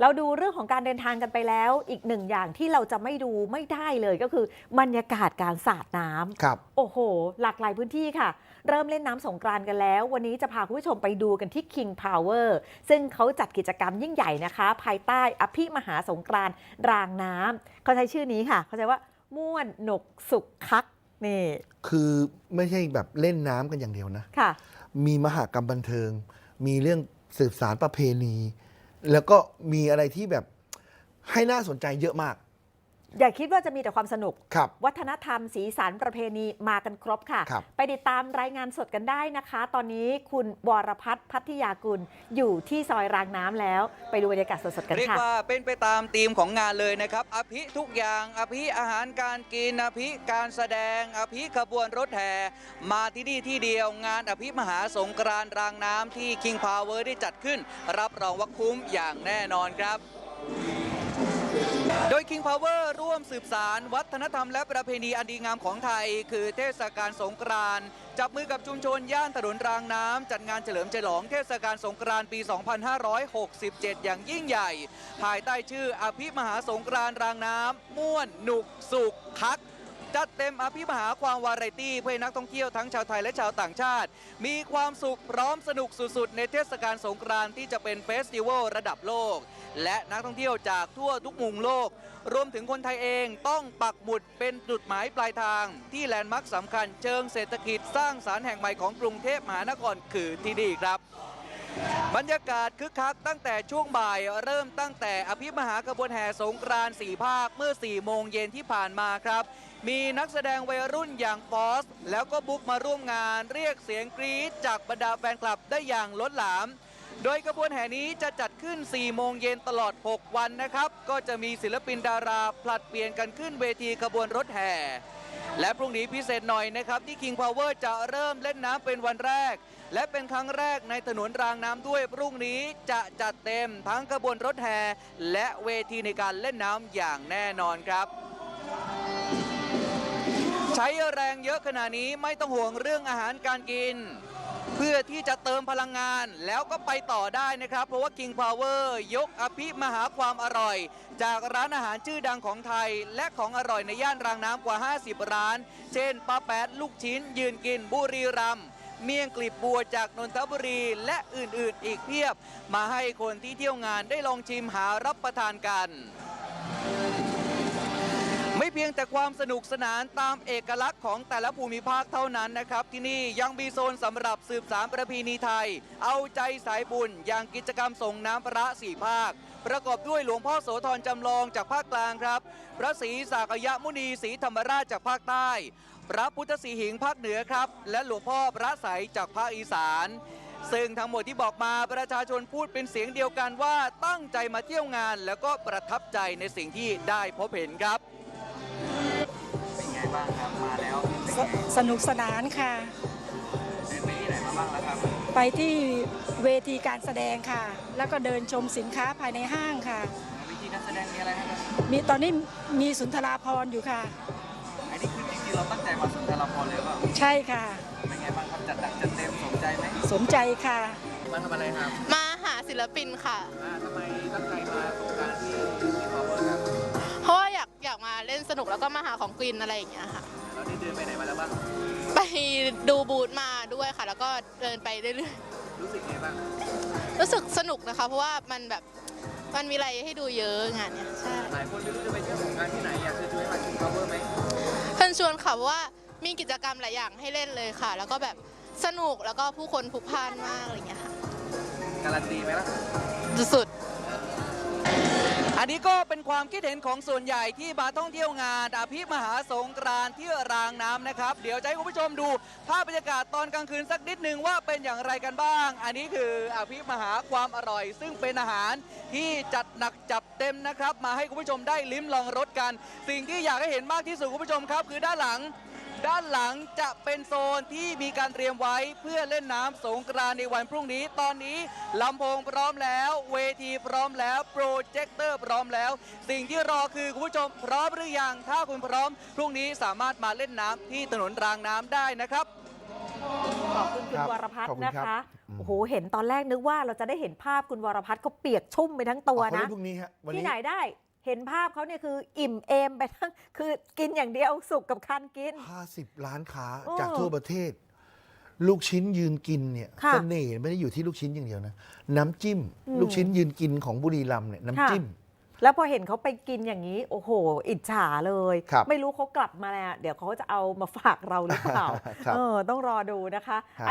เราดูเรื่องของการเดินทางกันไปแล้ว อีกหนึ่งอย่างที่เราจะไม่ดูไม่ได้เลยก็คือบรรยากาศการสาดน้ำครับ โอ้โห หลากหลายพื้นที่ค่ะ เริ่มเล่นน้ำสงกรานต์กันแล้ว วันนี้จะพาคุณผู้ชมไปดูกันที่ King Power ซึ่งเขาจัดกิจกรรมยิ่งใหญ่นะคะ ภายใต้อภิมหาสงกรานต์รางน้ำเขาใช้ชื่อนี้ค่ะ เขาใช้ว่าม่วนหนกสุขคักนี่คือไม่ใช่แบบเล่นน้ำกันอย่างเดียวนะ ค่ะ มีมหากรรมบันเทิง มีเรื่องสืบสารประเพณี แล้วก็มีอะไรที่แบบให้น่าสนใจเยอะมาก อย่าคิดว่าจะมีแต่ความสนุกครับวัฒนธรรมสีสันประเพณีมากันครบค่ะครับไปติดตามรายงานสดกันได้นะคะ ตอนนี้คุณวรพัฒน์พัทยากุล อยู่ที่ซอยรางน้ำแล้ว ไปดูบรรยากาศสดๆกันเรียกค่ะว่าเป็นไปตามธีมของงานเลยนะครับ อภิทุกอย่าง อภิอาหารการกิน อภิการแสดง อภิขบวนรถแห่ มาที่นี่ที่เดียวงานอภิมหาสงกรานต์รางน้ำที่ King Power ได้จัดขึ้น รับรองว่าคุ้มอย่างแน่นอนครับ โดย King Power ร่วมสืบสารวัฒนธรรมและประเพณีอันดีงามของไทย คือเทศกาลสงกรานต์จับมือกับชุมชนย่านถนนรางน้ำจัดงานเฉลิมฉลองเทศกาลสงกรานต์ปี 2567 อย่างยิ่งใหญ่ ภายใต้ชื่ออภิมหาสงกรานต์รางน้ำม่วนหนุกสุขคัก จัดเต็มอภิมหาความวาไรตี้เพื่อนักท่องเที่ยวทั้งชาวไทยและชาวต่างชาติ มีความสุขพร้อมสนุกสุดๆ ในเทศกาลสงกรานต์ที่จะเป็นเฟสติวัลระดับโลก และนักท่องเที่ยวจากทั่วทุกมุมโลก รวมถึงคนไทยเองต้องปักหมุดเป็นจุดหมายปลายทาง ที่แลนด์มาร์คสำคัญเชิงเศรษฐกิจสร้างสารรค์แห่งใหม่ของกรุงเทพมหานครคือที่นี่ครับบรรยากาศคึกคักตั้งแต่ช่วงบ่ายเริ่มตั้งแต่อภิมหากระบวนแห่สงกรานต์สี่ภาคเมื่อ 4 โมงเย็นที่ผ่านมาครับ มีนักแสดงวัยรุ่นอย่างฟอส แล้วก็บุ๊กมาร่วมงานเรียกเสียงกรี๊ดจากบรรดาแฟนคลับได้อย่างล้นหลาม โดยกระบวนแห่นี้จะจัดขึ้น 4 โมงเย็นตลอด 6 วันนะครับ ก็จะมีศิลปินดาราผลัดเปลี่ยนกันขึ้นเวทีขบวนรถแห่ และพรุ่งนี้พิเศษหน่อยนะครับที่ King Power จะเริ่มเล่นน้ำเป็นวันแรก และเป็นครั้งแรกในถนนรางน้ำด้วยพรุ่งนี้จะจัดเต็มทั้งขบวนรถแห่และเวทีในการเล่นน้ำอย่างแน่นอนครับ ใช้แรงเยอะขนาดนี้ไม่ต้องห่วงเรื่องอาหารการกิน เพื่อที่จะเติมพลังงานแล้วก็ไปต่อได้นะครับ เพราะว่า King Power ยกอภิมหาความอร่อย จากร้านอาหารชื่อดังของไทย และของอร่อยในย่านรางน้ำกว่า 50 ร้าน เช่นป้าแปดลูกชิ้น ยืนกินบุรีรัมย์เมี่ยงกลีบบัวจากนนทบุรีและอื่นๆ อีกเพียบ มาให้คนที่เที่ยวงานได้ลองชิมหารับประทานกัน ไม่เพียงแต่ความสนุกสนานตามเอกลักษณ์ของแต่ละภูมิภาคเท่านั้นนะครับ ที่นี่ยังมีโซนสำหรับสืบสารประเพณีไทย เอาใจสายบุญอย่างกิจกรรมส่งน้ำพระสี่ภาค ประกอบด้วยหลวงพ่อโสธรจำลองจากภาคกลางครับ พระศรีสากยมุนีศรีธรรมราชจากภาคใต้ พระพุทธศรีหิงภาคเหนือครับ และหลวงพ่อพระใสยจากภาคอีสานซึ่งทั้งหมดที่บอกมาประชาชนพูดเป็นเสียงเดียวกันว่าตั้งใจมาเที่ยวงาน แล้วก็ประทับใจในสิ่งที่ได้พบเห็นครับ บ้างครับมาแล้วสสนุกสนานค่ะไปที่ไหนมาบ้างแล้วครับไปที่เวทีการแสดงค่ะ แล้วก็เดินชมสินค้าภายในห้างค่ะ วิธีการแสดงมีอะไรครับมีตอนนี้มีสุนทราพรณ์อยู่ค่ะ อันนี้คือจริงๆเราตั้งใจมาสุนทรภพเลยเปล่าใช่ค่ะ เป็นไงบ้างครับจัดหนักจัดเต็มสมใจไหมสมใจค่ะ มาทำอะไรครับมาหาศิลปินค่ะ อ่าทำไมตั้งใจมาโครงการที่ที่ เล่นสนุกแล้วก็มาหาของกินอะไรอย่างเงี้ยค่ะ เราได้เดินไปไหนมาแล้วบ้าง ไปดูบูธมาด้วยค่ะ แล้วก็เดินไปเรื่อยรู้สึกไงบ้าง ๆ รู้สึกสนุกนะคะ เพราะว่ามันแบบมันมีอะไรให้ดูเยอะงานเนี้ยใช่หลายคนไม่รู้จะไปเที่ยวสงกรานต์ที่ไหนอยากจะชวนมาที่พาวเวอร์ไหมเพื่อนชวนค่ะเพราะว่ามีกิจกรรมหลายอย่างให้เล่นเลยค่ะ แล้วก็แบบสนุกแล้วก็ผู้คนพลุกพล่านมากอะไรอย่างเงี้ยค่ะการันตีไหมล่ะสุดอันนี้ก็ เป็นความคิดเห็นของส่วนใหญ่ที่มาท่องเที่ยวงานอภิมหาสงกรานต์ที่รางน้ำนะครับ เดี๋ยวจะให้คุณผู้ชมดูภาพบรรยากาศตอนกลางคืนสักนิดหนึ่งว่าเป็นอย่างไรกันบ้าง อันนี้คืออภิมหาความอร่อย ซึ่งเป็นอาหารที่จัดหนักจับเต็มนะครับ มาให้คุณผู้ชมได้ลิ้มลองรสกัน สิ่งที่อยากให้เห็นมากที่สุดคุณผู้ชมครับ คือด้านหลัง ด้านหลังจะเป็นโซนที่มีการเตรียมไว้เพื่อเล่นน้ำสงกรานต์ในวันพรุ่งนี้ ตอนนี้ลำโพงพร้อมแล้ว เวทีพร้อมแล้ว โปรเจคเตอร์พร้อมแล้ว สิ่งที่รอคือคุณผู้ชมพร้อมหรือยัง ถ้าคุณพร้อม พรุ่งนี้สามารถมาเล่นน้ำที่ถนนรางน้ำได้นะครับ ขอบคุณคุณครับวรพัฒขอบน์คุณนะครัคะบอืมโอ้โห เห็นตอนแรกนึกว่าเราจะได้เห็นภาพคุณวรพัฒน์เขาเปียกชุ่มไปทั้งตัวอ๋อเขานะ เล่นพรุ่งนี้ฮะวันที่นี้ไหนได้ เห็นภาพเขาเนี่ยคืออิ่มเอมไปทั้งคือกินอย่างเดียวสุกกับคันกิน 50 ล้านค้าโอ้จากทั่วประเทศ ลูกชิ้นยืนกินเนี่ยค่ะเสน่ห์ไม่ได้อยู่ที่ลูกชิ้นอย่างเดียวนะ น้ำจิ้ม อืม ลูกชิ้นยืนกินของบุรีรัมย์เนี่ยน้ำจิ้ม แล้วพอเห็นเขาไปกินอย่างนี้ โอ้โห อิจฉาเลย ครับ ไม่รู้เขากลับมาแล้วเดี๋ยวเขาจะเอามาฝากเราหรือเปล่า ครับ เออ ต้องรอดูนะคะ ครับ